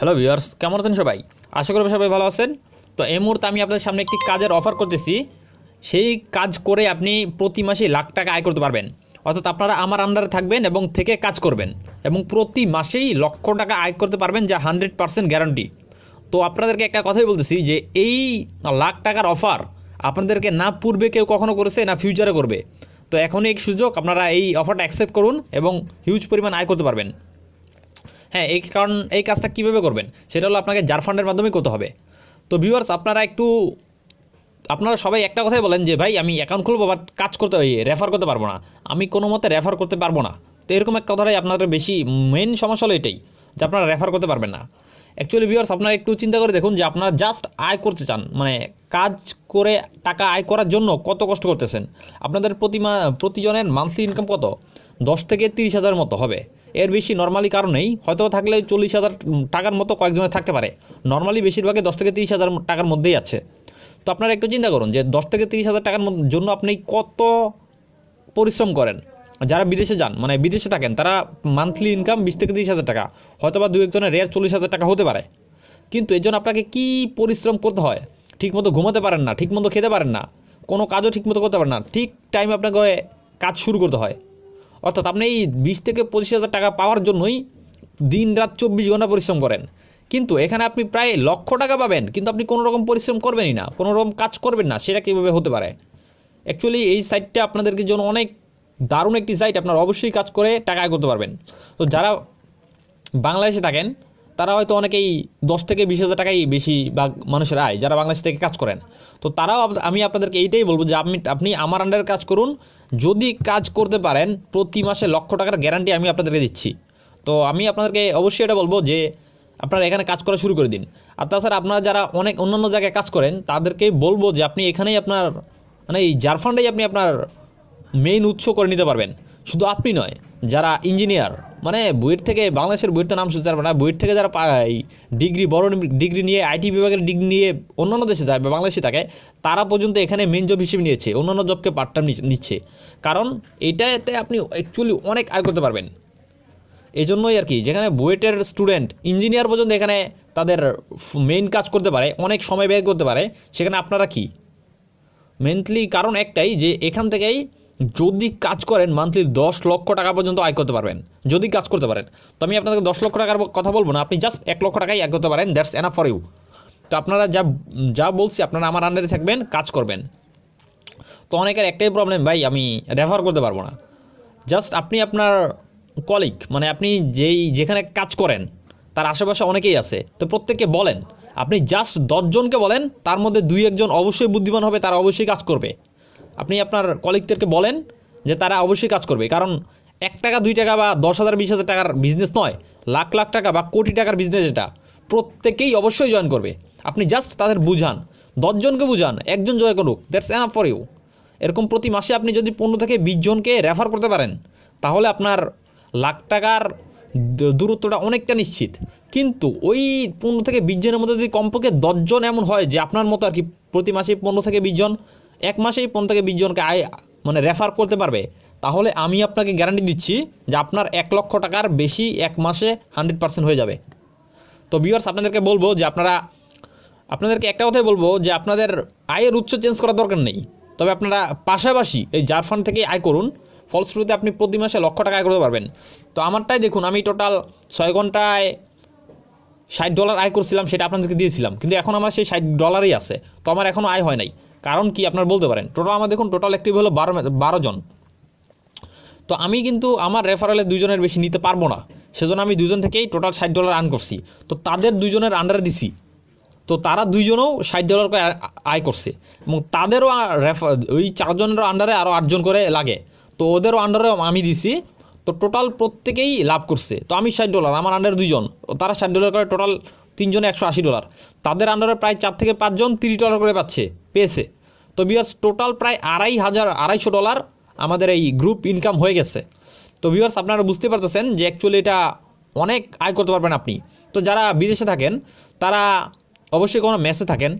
Hello viewers কেমন আছেন সবাই? আশা করি সবাই ভালো আছেন। তো এই মুহূর্তে আমি আপনাদের সামনে একটি কাজের অফার করতেছি। সেই কাজ করে আপনি প্রতি মাসে লাখ টাকা আয় করতে পারবেন। অর্থাৎ আপনারা আমার আন্ডারে থাকবেন এবং থেকে কাজ করবেন। এবং প্রতি মাসেই লক্ষ টাকা আয় করতে পারবেন, যা হান্ড্রেড পার্সেন্ট গ্যারান্টি তো আপনাদেরকে একটা কথাই বলতেছি যে, এই লাখ টাকার অফার আপনাদেরকে না পূর্বে কেউ কখনো করেছে, না ফিউচারে করবে। তো এখনই এক সুযোগ, আপনারা এই অফারটা অ্যাকসেপ্ট করুন এবং হিউজ পরিমাণ আয় করতে পারবেন। হ্যাঁ এই কারণ এই কাজটা কীভাবে করবেন? সেটা হলো আপনাকে জার ফান্ডের মাধ্যমেই করতে হবে। তো ভিউয়ার্স আপনারা একটু, আপনারা সবাই একটা কথাই বলেন যে, ভাই, আমি অ্যাকাউন্ট খুলবো বাট কাজ করতে রেফার করতে পারব না। আমি কোনো মতে রেফার করতে পারব না। তো এরকম এক কথাটাই আপনাদের বেশি মেন সমস্যা হলো এটাই, যে আপনারা রেফার করতে পারবেন না। অ্যাকচুয়ালি ভিউয়ার্স আপনারা একটু চিন্তা করে দেখুন যে আপনারা জাস্ট আয় করতে চান। মানে কাজ করে টাকা আয় করার জন্য কত কষ্ট করতেছেন? আপনাদের প্রতি প্রতিজনের মান্থলি ইনকাম কত? দশ থেকে তিরিশ হাজার মতো হবে। এর বেশি নর্মালি কারণেই হয়তো থাকলে চল্লিশ হাজার টাকার মতো কয়েকজনের থাকতে পারে। নর্মালি বেশিরভাগই দশ থেকে তিরিশ হাজার টাকার মধ্যেই আছে। তো আপনারা একটু চিন্তা করুন যে দশ থেকে তিরিশ হাজার টাকার জন্য আপনি কত পরিশ্রম করেন? যারা বিদেশে যান মানে বিদেশে থাকেন, তারা মান্থলি ইনকাম বিশ থেকে তিরিশ হাজার টাকা হয়তো বা দু একজনের রেয়ার চল্লিশ হাজার টাকা হতে পারে। কিন্তু এর জন্য আপনাকে কী পরিশ্রম করতে হয়? ঠিকমতো ঘুমাতে পারেন না, ঠিকমতো খেতে পারেন না, কোনো কাজও ঠিকমতো করতে পারেন না, ঠিক টাইমে আপনাকে কাজ শুরু করতে হয়। অর্থাৎ আপনি এই বিশ থেকে পঁচিশ হাজার টাকা পাওয়ার জন্যই দিন রাত চব্বিশ ঘণ্টা পরিশ্রম করেন। কিন্তু এখানে আপনি প্রায় লক্ষ টাকা পাবেন, কিন্তু আপনি কোনো রকম পরিশ্রম করবেনই না, কোনো রকম কাজ করবেন না, সেটা কীভাবে হতে পারে? অ্যাকচুয়ালি এই সাইটটা আপনাদেরকে জন্য অনেক দারুণ একটি সাইট আপনারা অবশ্যই কাজ করে টাকা আয় করতে পারবেন। তো যারা বাংলাদেশে থাকেন, তারা হয়তো অনেকেই দশ থেকে বিশ হাজার টাকাই বেশি বা মানুষের আয়, যারা বাংলাদেশ থেকে কাজ করেন। তো তারাও আমি আপনাদেরকে এইটাই বলব যে আপনি আপনি আমার আন্ডারে কাজ করুন। যদি কাজ করতে পারেন, প্রতি মাসে লক্ষ টাকার গ্যারান্টি আমি আপনাদেরকে দিচ্ছি। তো আমি আপনাদেরকে অবশ্যই এটা বলব যে, আপনারা এখানে কাজ করা শুরু করে দিন। আর তাছাড়া আপনারা যারা অনেক অন্যান্য জায়গায় কাজ করেন, তাদেরকে বলব যে আপনি এখানেই আপনার মানে এই জারফান্ডেই আপনি আপনার মেইন উৎস করে নিতে পারবেন। শুধু আপনি নয়, যারা ইঞ্জিনিয়ার মানে বুয়েট থেকে বাংলাদেশের বইয়ের তো নাম শুনতে পারবে না, বুয়েট থেকে যারা এই ডিগ্রি বড় ডিগ্রি নিয়ে আইটি বিভাগের ডিগ্রি নিয়ে অন্যান্য দেশে যায় বা বাংলাদেশে থাকে, তারা পর্যন্ত এখানে মেন জব হিসেবে নিয়েছে, অন্যান্য জবকে পার্ট টাইম নিচ্ছে। কারণ এইটাতে আপনি অ্যাকচুয়ালি অনেক আয় করতে পারবেন। এই জন্যই আর কি, যেখানে বুয়েটের স্টুডেন্ট ইঞ্জিনিয়ার পর্যন্ত এখানে তাদের মেইন কাজ করতে পারে, অনেক সময় ব্যয় করতে পারে, সেখানে আপনারা কি? মেনলি কারণ একটাই যে এখান থেকেই যদি কাজ করেন মান্থলি দশ লক্ষ টাকা পর্যন্ত আয় করতে পারবেন, যদি কাজ করতে পারেন। তো আমি আপনাদের দশ লক্ষ টাকার কথা বলব না, আপনি জাস্ট এক লক্ষ টাকাই আয় করতে পারেন দ্যাটস এনাফ ফর ইউ তো আপনারা যা যা বলছি আপনারা আমার আন্ডারে থাকবেন, কাজ করবেন। তো অনেকের একটাই প্রবলেম ভাই, আমি রেফার করতে পারব না। জাস্ট আপনি আপনার কলিগ মানে আপনি যেই, যেখানে কাজ করেন, তার আশেপাশে অনেকেই আছে, তো প্রত্যেককে বলেন। আপনি জাস্ট দশজনকে বলেন, তার মধ্যে দুই একজন অবশ্যই বুদ্ধিমান হবে, তারা অবশ্যই কাজ করবে। আপনি আপনার কলিগদেরকে বলেন যে তারা অবশ্যই কাজ করবে। কারণ এক টাকা, দুই টাকা বা দশ হাজার, বিশ হাজার টাকার বিজনেস নয়, লাখ লাখ টাকা বা কোটি টাকার বিজনেস এটা। প্রত্যেকেই অবশ্যই জয়েন করবে। আপনি জাস্ট তাদের বুঝান দশজনকে বুঝান, একজন জয় করুক দ্যাটস এনাফ ফর ইউ এরকম প্রতি মাসে আপনি যদি পনেরো থেকে বিশ জনকে রেফার করতে পারেন, তাহলে আপনার লাখ টাকার দূরত্বটা অনেকটা নিশ্চিত। কিন্তু ওই পনেরো থেকে বিশ জনের মধ্যে যদি কমপক্ষে দশজন এমন হয় যে আপনার মতো আর কি প্রতি মাসে পনেরো থেকে বিশ জন এক মাসেই পনেরো থেকে বিশ জনকে আয় মানে রেফার করতে পারবে। তাহলে আমি আপনাকে গ্যারান্টি দিচ্ছি যে আপনার এক লক্ষ টাকার বেশি এক মাসে হান্ড্রেড পার্সেন্ট হয়ে যাবে। তো ভিউয়ার্স আপনাদেরকে বলব যে আপনারা, আপনাদেরকে একটা কথাই বলব যে আপনাদের আয়ের উৎস চেঞ্জ করার দরকার নেই। তবে আপনারা পাশাপাশি এই জার ফান্ড থেকে আয় করুন, ফলশ্রুতিতে আপনি প্রতি মাসে লক্ষ টাকা আয় করতে পারবেন। তো আমারটাই দেখুন, আমি টোটাল ছয় ঘন্টায় ষাট ডলার আয় করছিলাম, সেটা আপনাদেরকে দিয়েছিলাম। কিন্তু এখন আমার সেই ষাট ডলারই আছে। তো আমার এখনও আয় হয় নাই। কারণ কি আপনার বলতে পারেন? টোটাল আমার দেখুন টোটাল অ্যাক্টিভ হলো বারো বারো জন। তো আমি কিন্তু আমার রেফারেলে দুজনের বেশি নিতে পারব না। সেজন্য আমি দুজন থেকেই টোটাল ষাট ডলার আর্ন করছি। তো তাদের দুজনের আন্ডারে দিছি। তো তারা দুইজনও ষাট ডলার করে আয় করছে। এবং তাদেরও রেফার ওই চারজনেরও আন্ডারে আরও আটজন করে লাগে। তো ওদেরও আন্ডারেও আমি দিছি। তো টোটাল প্রত্যেকেই লাভ করছে। তো আমি ষাট ডলার আমার আন্ডারে ও তারা ষাট ডলার করে টোটাল তিনজনে একশো আশি ডলার তাদের আন্ডারে প্রায় চার থেকে পাঁচজন তিরিশ ডলার করে পাচ্ছে, পেয়েছে। তো বিয়ার্স টোটাল প্রায় আড়াই হাজার আড়াইশো ডলার আমাদের এই গ্রুপ ইনকাম হয়ে গেছে। তো ভিউয়ার্স আপনারা বুঝতে পারতেছেন যে অ্যাকচুয়ালি এটা অনেক আয় করতে পারবেন আপনি। তো যারা বিদেশে থাকেন, তারা অবশ্যই কোনো মেসে থাকেন।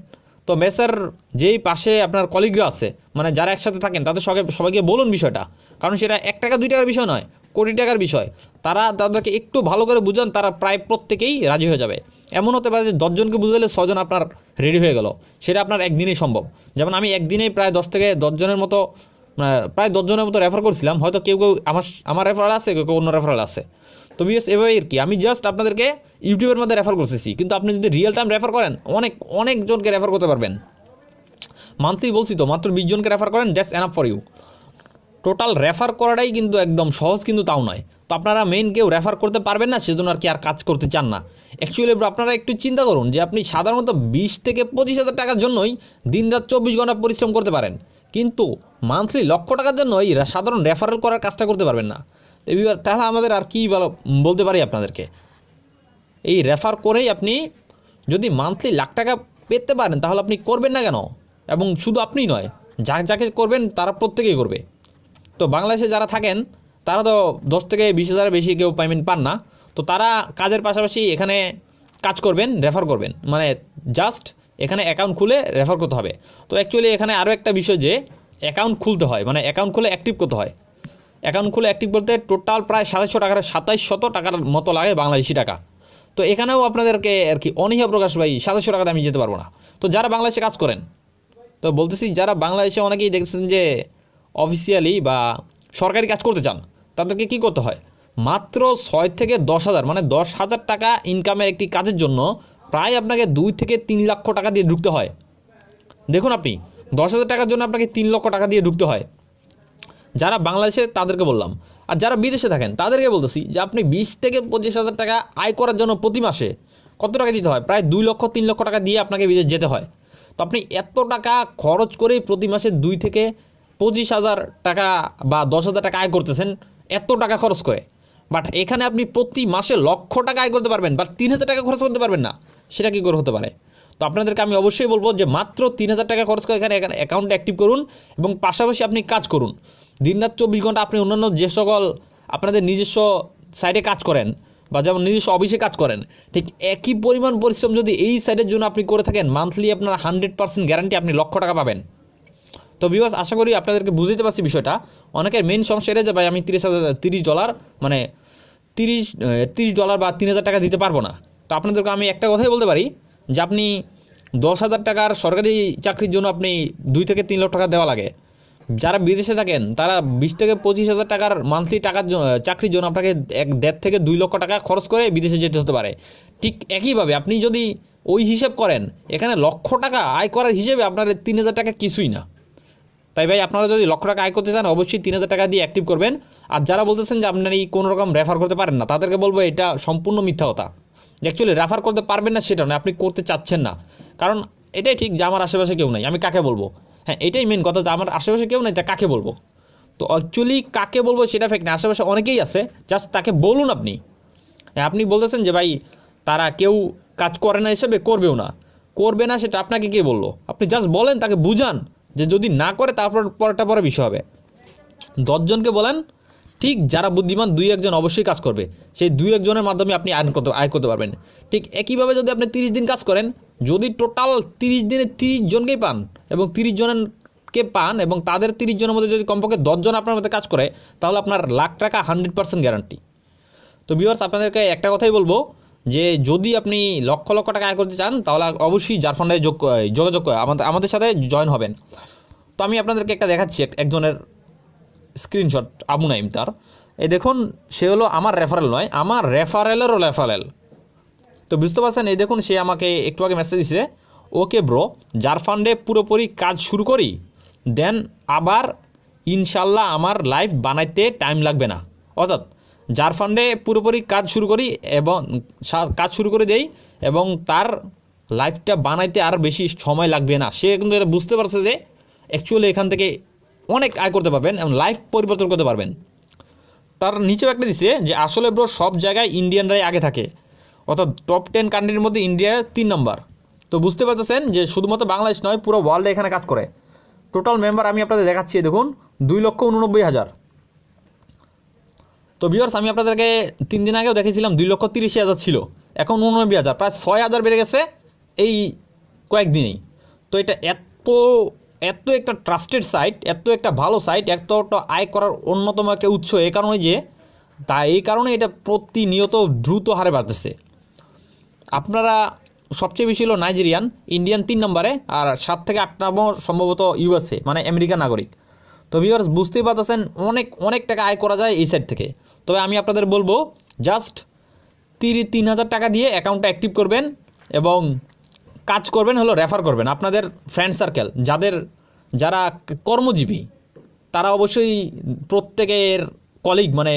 তো মেসের যেই পাশে আপনার কলিগরা আছে মানে যারা একসাথে থাকেন, তাদের সবাই সবাইকে বলুন বিষয়টা। কারণ সেটা এক টাকা, দুই টাকার বিষয় নয়, কোটি টাকার বিষয়। তারা তাদেরকে একটু ভালো করে বুঝান, তারা প্রায় প্রত্যেকেই রাজি হয়ে যাবে। এমন হতে পারে যে দশজনকে বুঝালে ছজন আপনার রেডি হয়ে গেল। সেটা আপনার একদিনেই সম্ভব। যেমন আমি একদিনেই প্রায় দশ থেকে দশজনের মতো মানে প্রায় দশজনের মতো রেফার করছিলাম। হয়তো কেউ কেউ আমার আমার রেফারাল আছে, কেউ কেউ অন্য রেফারাল আছে। তো বিএস এভাবে আর কি? আমি জাস্ট আপনাদেরকে ইউটিউবের মধ্যে রেফার করতেছি। কিন্তু আপনি যদি রিয়েল টাইম রেফার করেন, অনেক, অনেকজনকে রেফার করতে পারবেন। মান্থলি বলছি তো, মাত্র বিশ জনকে রেফার করেন just enough for you total refer করাটাই কিন্তু একদম সহজ, কিন্তু তাও নয়। তো আপনারা মেইন কেউ রেফার করতে পারবেন না, সেজন্য আর কি আর কাজ করতে চান না। অ্যাকচুয়ালি আপনারা একটু চিন্তা করুন যে আপনি সাধারণত বিশ থেকে পঁচিশ হাজার টাকার জন্যই দিনরাত চব্বিশ ঘণ্টা পরিশ্রম করতে পারেন। কিন্তু মান্থলি লক্ষ টাকার জন্যই সাধারণ রেফারেল করার কাজটা করতে পারবেন না। এবার তাহলে আমাদের আর কী বলো বলতে পারি আপনাদেরকে? এই রেফার করেই আপনি যদি মান্থলি লাখ টাকা পেতে পারেন, তাহলে আপনি করবেন না কেন? এবং শুধু আপনি নয় যা যাকে করবেন, তারা প্রত্যেকেই করবে। তো বাংলাদেশে যারা থাকেন, তারা তো দশ থেকে বিশ হাজারের বেশি কেউ পেমেন্ট পান না। তো তারা কাজের পাশাপাশি এখানে কাজ করবেন রেফার করবেন। মানে জাস্ট এখানে অ্যাকাউন্ট খুলে রেফার করতে হবে। তো অ্যাকচুয়ালি এখানে আরও একটা বিষয় যে অ্যাকাউন্ট খুলতে হয়। মানে অ্যাকাউন্ট খুলে অ্যাক্টিভ করতে হয়। অ্যাকাউন্ট খুলে অ্যাক্টিভ করতে টোটাল প্রায় সাতাশশো টাকার সাতাইশ শত টাকার মতো লাগে বাংলাদেশি টাকা। তো এখানেও আপনাদেরকে আর কি অনীহা প্রকাশ ভাই সাতাশশো টাকাতে আমি যেতে পারব না। তো যারা বাংলাদেশে কাজ করেন, তো বলতেছি যারা বাংলাদেশে অনেকেই দেখছেন যে অফিসিয়ালি বা সরকারি কাজ করতে চান, তাদেরকে কি করতে হয়? মাত্র ছয় থেকে দশ হাজার মানে দশ হাজার টাকা ইনকামের একটি কাজের জন্য প্রায় আপনাকে দুই থেকে তিন লক্ষ টাকা দিয়ে ঢুকতে হয়। দেখুন আপনি, দশ হাজার টাকার জন্য আপনাকে তিন লক্ষ টাকা দিয়ে ঢুকতে হয়। যারা বাংলাদেশে তাদেরকে বললাম। আর যারা বিদেশে থাকেন, তাদেরকে বলতেছি যে আপনি বিশ থেকে পঁচিশ হাজার টাকা আয় করার জন্য প্রতি মাসে কত টাকা দিতে হয়? প্রায় দুই লক্ষ, তিন লক্ষ টাকা দিয়ে আপনাকে বিদেশ যেতে হয়। তো আপনি এত টাকা খরচ করেই প্রতি মাসে দুই থেকে পঁচিশ হাজার টাকা বা দশ হাজার টাকা আয় করতেছেন, এত টাকা খরচ করে। বাট এখানে আপনি প্রতি মাসে লক্ষ টাকা আয় করতে পারবেন বা তিন হাজার টাকা খরচ করতে পারবেন না। সেটা কী করে হতে পারে? তো আপনাদেরকে আমি অবশ্যই বলব যে মাত্র তিন হাজার টাকা খরচ করে এখানে অ্যাকাউন্ট অ্যাক্টিভ করুন এবং পাশাপাশি আপনি কাজ করুন। দিনরাত চব্বিশ ঘণ্টা আপনি অন্যান্য যে সকল আপনাদের নিজস্ব সাইডে কাজ করেন বা যেমন নিজস্ব অফিসে কাজ করেন, ঠিক একই পরিমাণ পরিশ্রম যদি এই সাইডের জন্য আপনি করে থাকেন মান্থলি আপনার হান্ড্রেড পার্সেন্ট গ্যারান্টি আপনি লক্ষ টাকা পাবেন। তো বিবাস আশা করি আপনাদেরকে বুঝতে পারছি বিষয়টা। অনেকের মেন সমস্যা এটা যে ভাই আমি তিরিশ হাজার, তিরিশ ডলার মানে তিরিশ তিরিশ ডলার বা তিন হাজার টাকা দিতে পারব না। তো আপনাদেরকে আমি একটা কথাই বলতে পারি যে আপনি দশ হাজার টাকার সরকারি চাকরির জন্য আপনি দুই থেকে তিন লক্ষ টাকা দেওয়া লাগে। যারা বিদেশে থাকেন, তারা বিশ থেকে পঁচিশ হাজার টাকার মান্থলি টাকার চাকরির জন্য আপনাকে এক দেড় থেকে দুই লক্ষ টাকা খরচ করে বিদেশে যেতে হতে পারে। ঠিক একইভাবে আপনি যদি ওই হিসেব করেন, এখানে লক্ষ টাকা আয় করার হিসেবে আপনার তিন হাজার টাকা কিছুই না। তাই ভাই, আপনারা যদি লক্ষ টাকা আয় করতে চান, অবশ্যই তিন হাজার টাকা দিয়ে অ্যাক্টিভ করবেন। আর যারা বলতেছেন যে আপনারা এই কোনো রকম রেফার করতে পারেন না, তাদেরকে বলব এটা সম্পূর্ণ মিথ্যা কথা। অ্যাকচুয়ালি রেফার করতে পারবেন না সেটা না আপনি করতে চাচ্ছেন না। কারণ এটাই ঠিক যে আমার আশেপাশে কেউ নাই। আমি কাকে বলব? হ্যাঁ এটাই মেন কথা যে আমার আশেপাশে কেউ নাই তা কাকে বলব? তো অ্যাকচুয়ালি কাকে বলব সেটা ফেক না। আশেপাশে অনেকেই আছে জাস্ট তাকে বলুন আপনি। হ্যাঁ, আপনি বলতেছেন যে ভাই তারা কেউ কাজ করে না হিসেবে করবেও না। করবে না সেটা আপনাকে কে বলল? আপনি জাস্ট বলেন তাকে বুঝান যে যদি না করে তারপর পরেরটা পরে বিষয় হবে। দশজনকে বলেন ঠিক যারা বুদ্ধিমান, দুই একজন অবশ্যই কাজ করবে। সেই দুই একজনের মাধ্যমে আপনি আর্ন করতে আয় করতে পারবেন। ঠিক একইভাবে যদি আপনি তিরিশ দিন কাজ করেন, যদি টোটাল তিরিশ দিনে তিরিশ জনকেই পান এবং তিরিশ জনকে পান এবং তাদের তিরিশ জনের মধ্যে যদি কমপক্ষে দশজন আপনার মধ্যে কাজ করে, তাহলে আপনার লাখ টাকা হান্ড্রেড পার্সেন্ট গ্যারান্টি। তো ভিউয়ার্স, আপনাদেরকে একটা কথাই বলব যে, যদি আপনি লক্ষ লক্ষ টাকা আয় করতে চান, তাহলে অবশ্যই জারফান্ডে যোগ যোগাযোগ করে। আমাদের আমাদের সাথে জয়েন হবেন। তো আমি আপনাদেরকে একটা দেখাচ্ছি একজনের স্ক্রিনশট আবু নাইম তার। এই দেখুন, সে হলো আমার রেফারেল নয়, আমার রেফারেলেরও রেফারেল তো বুঝতে পারছেন? এই দেখুন, সে আমাকে একটু আগে মেসেজ দিছে, ওকে ব্রো যার ফান্ডে পুরোপুরি কাজ শুরু করি, দেন আবার ইনশাল্লাহ আমার লাইফ বানাইতে টাইম লাগবে না। অর্থাৎ যার ফান্ডে পুরোপুরি কাজ শুরু করি এবং কাজ শুরু করে দেই এবং তার লাইফটা বানাইতে আর বেশি সময় লাগবে না। সে কিন্তু এটা বুঝতে পারছে যে অ্যাকচুয়ালি এখান থেকে অনেক আয় করতে পারবেন এবং লাইফ পরিবর্তন করতে পারবেন। তার নিচেও একটা দিছে যে, আসলে ব্রো সব জায়গায় ইন্ডিয়ানরাই আগে থাকে। অর্থাৎ টপ টেন কান্ট্রির মধ্যে ইন্ডিয়া তিন নম্বর তো বুঝতে পারতেছেন যে, শুধুমাত্র বাংলাদেশ নয়, পুরো ওয়ার্ল্ডে এখানে কাজ করে। টোটাল মেম্বার আমি আপনাদের দেখাচ্ছি দেখুন, দুই লক্ষ উননব্বই হাজার। তো ভিউয়ার্স আমি আপনাদেরকে তিন দিন আগেও দেখেছিলাম দুই লক্ষ তিরিশ হাজার ছিল। এখন উননব্বই হাজার, প্রায় ছয় হাজার বেড়ে গেছে এই কয়েকদিনেই। তো এটা এত এত একটা ট্রাস্টেড সাইট এত একটা ভালো সাইট এতটা আয় করার অন্যতম একটা উৎস এই কারণে যে, তা এই কারণে এটা প্রতিনিয়ত দ্রুত হারে বাড়তেছে। আপনারা সবচেয়ে বেশি হলো নাইজেরিয়ান ইন্ডিয়ান তিন নম্বরে, আর সাত থেকে আট নম্বর সম্ভবত ইউএসএ মানে আমেরিকান নাগরিক। তো ভিউয়ার্স বুঝতেই পারতেছেন, অনেক অনেক টাকা আয় করা যায় এই সাইড থেকে। তবে আমি আপনাদের বলব জাস্ট তিরিশ তিন হাজার টাকা দিয়ে অ্যাকাউন্টটা অ্যাক্টিভ করবেন এবং কাজ করবেন হলো রেফার করবেন। আপনাদের ফ্রেন্ড সার্কেল যাদের যারা কর্মজীবী, তারা অবশ্যই প্রত্যেকের কলিগ মানে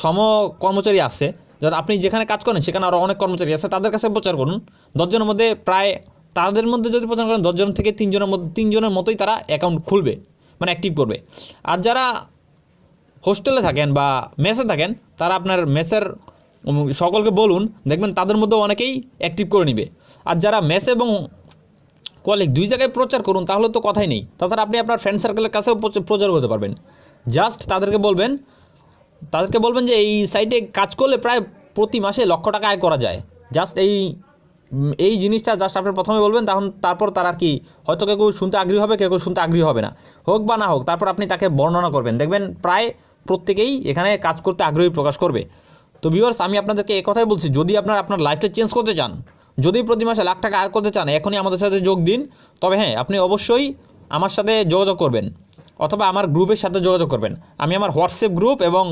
সম কর্মচারী আছে। যারা আপনি যেখানে কাজ করেন, সেখানে আরও অনেক কর্মচারী আছে। তাদের কাছে প্রচার করুন। দশজনের মধ্যে প্রায়, তাদের মধ্যে যদি প্রচার করেন, দশজন থেকে তিনজনের মধ্যে, তিনজনের মতোই তারা অ্যাকাউন্ট খুলবে মানে অ্যাক্টিভ করবে। আর যারা হোস্টেলে থাকেন বা মেসে থাকেন, তারা আপনার মেসের সকলকে বলুন, দেখবেন তাদের মধ্যে অনেকেই অ্যাক্টিভ করে নেবে। আর যারা মেস এবং কলিগ দুই জায়গায় প্রচার করুন, তাহলে তো কথাই নেই। তাছাড়া আপনি আপনার ফ্রেন্ড সার্কেলের কাছেও প্রচার করতে পারবেন। জাস্ট তাদেরকে বলবেন তাদেরকে বলবেন যে এই সাইটে কাজ করলে প্রায় প্রতি মাসে লক্ষ টাকা আয় করা যায়। জাস্ট এই এই জিনিসটা জাস্ট আপনি প্রথমে বলবেন, তখন তারপর তার আর কি, হয়তো কেউ শুনতে আগ্রহী হবে কেউ শুনতে আগ্রহী হবে না। হোক বা না হোক, তারপর আপনি তাকে বর্ণনা করবেন। দেখবেন প্রায় প্রত্যেকেই এখানে কাজ করতে আগ্রহী প্রকাশ করবে। তো ভিউয়ার্স আমি আপনাদেরকে কথাই বলছি, যদি আপনার আপনার লাইফটা চেঞ্জ করতে চান, যদি প্রতি মাসে লাখ টাকা আয় করতে চান, এখনই আমাদের সাথে যোগ দিন। তবে হ্যাঁ আপনি অবশ্যই আমার সাথে যোগাযোগ করবেন, অথবা আমার গ্রুপের সাথে যোগাযোগ করবেন। আমি আমার হোয়াটসঅ্যাপ গ্রুপ এবং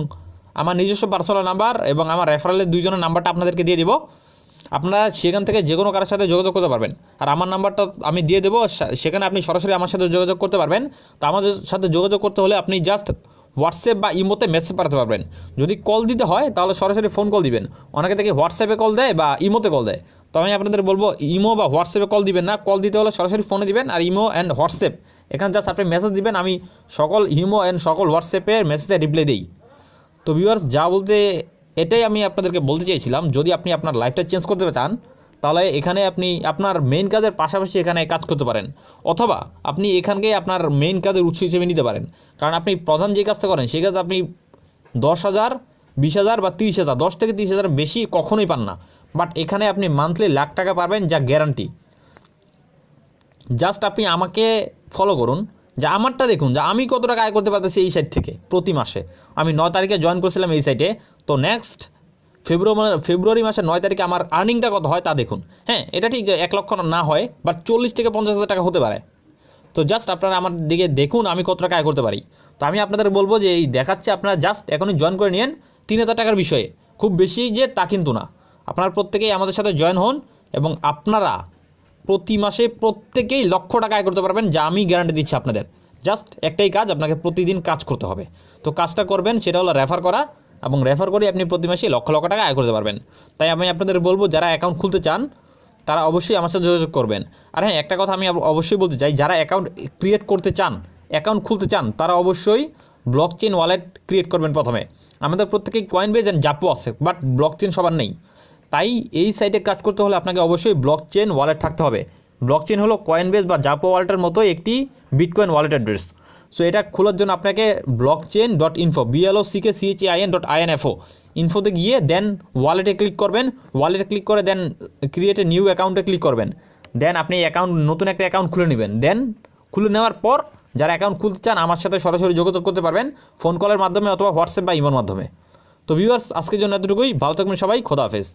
আমার নিজস্ব পার্সোনাল নাম্বার এবং আমার রেফারেলের দুইজনের নাম্বারটা আপনাদেরকে দিয়ে দিব। আপনারা সেখান থেকে যে কোনো কারোর সাথে যোগাযোগ করতে পারবেন। আর আমার নাম্বারটা আমি দিয়ে দেবো সেখানে আপনি সরাসরি আমার সাথে যোগাযোগ করতে পারবেন। তো আমাদের সাথে যোগাযোগ করতে হলে আপনি জাস্ট হোয়াটসঅ্যাপ বা ইমোতে মেসেজ পাঠাতে পারবেন। যদি কল দিতে হয়, তাহলে সরাসরি ফোন কল দিবেন। অনেকে থেকে হোয়াটসঅ্যাপে কল দেয় বা ইমোতে কল দেয়। তো আমি আপনাদের বলব, ইমো বা হোয়াটসঅ্যাপে কল দিবেন না। কল দিতে হলে সরাসরি ফোনে দিবেন আর ইমো অ্যান্ড হোয়াটসঅ্যাপ। এখানে জাস্ট আপনি মেসেজ দিবেন, আমি সকল ইমো অ্যান্ড সকল হোয়াটসঅ্যাপের মেসেজে রিপ্লাই দিই। তো ভিউয়ার্স যা বলতে, এটাই আমি আপনাদেরকে বলতে চাইছিলাম। যদি আপনি আপনার লাইফটা চেঞ্জ করতে চান তাহলে এখানে আপনি আপনার মেইন কাজের পাশাপাশি এখানে কাজ করতে পারেন। অথবা আপনি এখানকে আপনার মেইন কাজের উৎস হিসেবে নিতে পারেন। কারণ আপনি প্রধান যে কাজটা করেন, সেই কাজ আপনি দশ হাজার, বিশ হাজার বা তিরিশ হাজার, দশ থেকে তিরিশ হাজার বেশি কখনোই পান না। বাট এখানে আপনি মান্থলি লাখ টাকা পাবেন যা গ্যারান্টি জাস্ট আপনি আমাকে ফলো করুন। যে আমারটা দেখুন, যে আমি কত টাকা আয় করতে পারতেছি এই সাইট থেকে প্রতি মাসে। আমি নয় তারিখে জয়েন করেছিলাম এই সাইটে তো নেক্সট ফেব্রুয়ারি ফেব্রুয়ারি মাসের নয় তারিখে আমার আর্নিংটা কত হয় তা দেখুন। হ্যাঁ এটা ঠিক যে এক লক্ষ না হয় বাট চল্লিশ থেকে পঞ্চাশ হাজার টাকা হতে পারে। তো জাস্ট আপনারা আমার দিকে দেখুন আমি কত টাকা আয় করতে পারি। তো আমি আপনাদের বলব যে এই দেখাচ্ছে, আপনারা জাস্ট এখনই জয়েন করে নিন তিন হাজার টাকার বিষয়ে। খুব বেশি যে তা কিন্তু না। আপনারা প্রত্যেকেই আমাদের সাথে জয়েন হন এবং আপনারা প্রতি মাসে প্রত্যেকেই লক্ষ টাকা আয় করতে পারবেন যা আমি গ্যারান্টি দিচ্ছি আপনাদের। জাস্ট একটাই কাজ, আপনাকে প্রতিদিন কাজ করতে হবে। তো কাজটা করবেন, সেটা হলো রেফার করা। এবং রেফার করে আপনি প্রতি মাসে লক্ষ লক্ষ টাকা আয় করতে পারবেন। তাই আমি আপনাদের বলব, যারা অ্যাকাউন্ট খুলতে চান, তারা অবশ্যই আমার সাথে যোগাযোগ করবেন। আর হ্যাঁ একটা কথা আমি অব- অবশ্যই বলতে চাই, যারা অ্যাকাউন্ট ক্রিয়েট করতে চান অ্যাকাউন্ট খুলতে চান, তারা অবশ্যই ব্লক চেন ওয়ালেট ক্রিয়েট করবেন প্রথমে। আমাদের প্রত্যেকেই কয়েন বেজ অ্যান্ড জাপো আছে বাট ব্লক চেন সবার নেই। তাই এই সাইটে কাজ করতে হলে আপনাকে অবশ্যই ব্লক চেন ওয়ালেট থাকতে হবে। ব্লক চেন হলো কয়েন বেজ বা জাপো ওয়ালেটের মতো একটি বিটকয়েন ওয়ালেট অ্যাড্রেস সো এটা খোলার জন্য আপনাকে block chain dot info B L O C K C H A I N dot I N F O ইনফোতে গিয়ে দেন ওয়ালেটে ক্লিক করবেন ওয়ালেটে ক্লিক করে দেন ক্রিয়েট এ নিউ অ্যাকাউন্টে ক্লিক করবেন। দেন আপনি অ্যাকাউন্ট নতুন একটা অ্যাকাউন্ট খুলে নেবেন। দেন খুলে নেওয়ার পর যারা অ্যাকাউন্ট খুলতে চান, আমার সাথে সরাসরি যোগাযোগ করতে পারবেন ফোন কলের মাধ্যমে অথবা হোয়াটসঅ্যাপ বা ইমোর মাধ্যমে। তো ভিউয়ার্স আজকের জন্য এতটুকুই। ভালো থাকবেন সবাই। খোদা হাফেজ।